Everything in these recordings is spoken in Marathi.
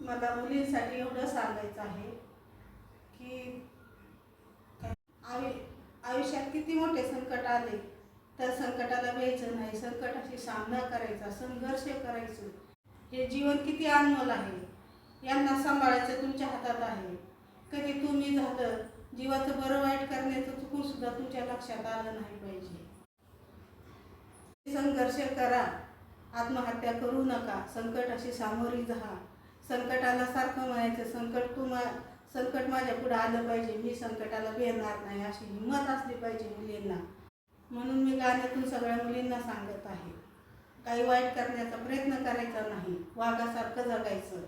मला मुलींसाठी एवढं सांगायचं आहे की आयु आयुष्यात किती मोठे संकट आले तर संकटाला भ्यायचं नाही. संकटाशी सामना करायचा संघर्ष करायचं. हे जीवन किती अनमोल आहे यांना सांभाळायचं तुमच्या हातात आहे. कधी तुम्ही झालं जीवाचं बरं वाईट करण्याचं चुकून सुद्धा तुमच्या लक्षात आलं नाही पाहिजे. संघर्ष करा आत्महत्या करू नका संकटाशी सामोरी जा. संकटाला सारखं म्हणायचं संकट तुम्हा संकट माझ्या पुढे आलं पाहिजे मी संकटाला भेटणार नाही अशी हिंमत असली पाहिजे मुलींना. म्हणून मी गाण्यातून सगळ्या मुलींना सांगत आहे काही वाईट करण्याचा प्रयत्न करायचा नाही वाघासारखं जगायचं.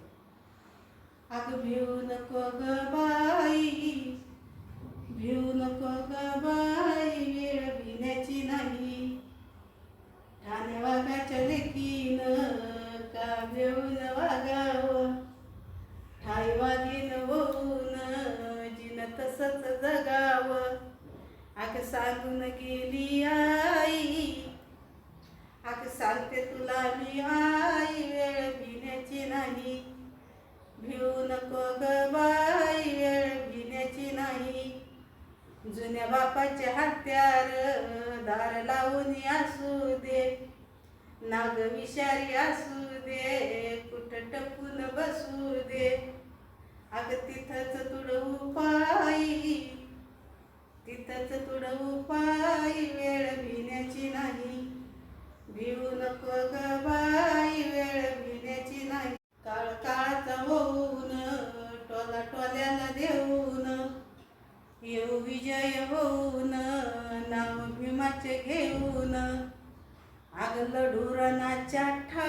अग भिऊ नको ग बाई. तसंच जगावं. आग सांगून गेली आई. आग सांगते तुला मी आई वेळ भिण्याची नाही. भिऊ नको ग बाई वेळ भिण्याची नाही. जुन्या बापाचे हत्यार दार लावून असू दे. नाग विषारी असू दे कुठं टपून बसू दे अग तिथंच तुडवू पायी तिथंच तुडवू पायी वेळ भिण्याची नाही भिऊ नको ग बाई वेळ भिण्याची नाही. काळ काळाचा होऊन टोला टोल्याला देऊन येऊ विजय होऊन नाव भीमाचे घेऊन आग लढूरणाच्या ठा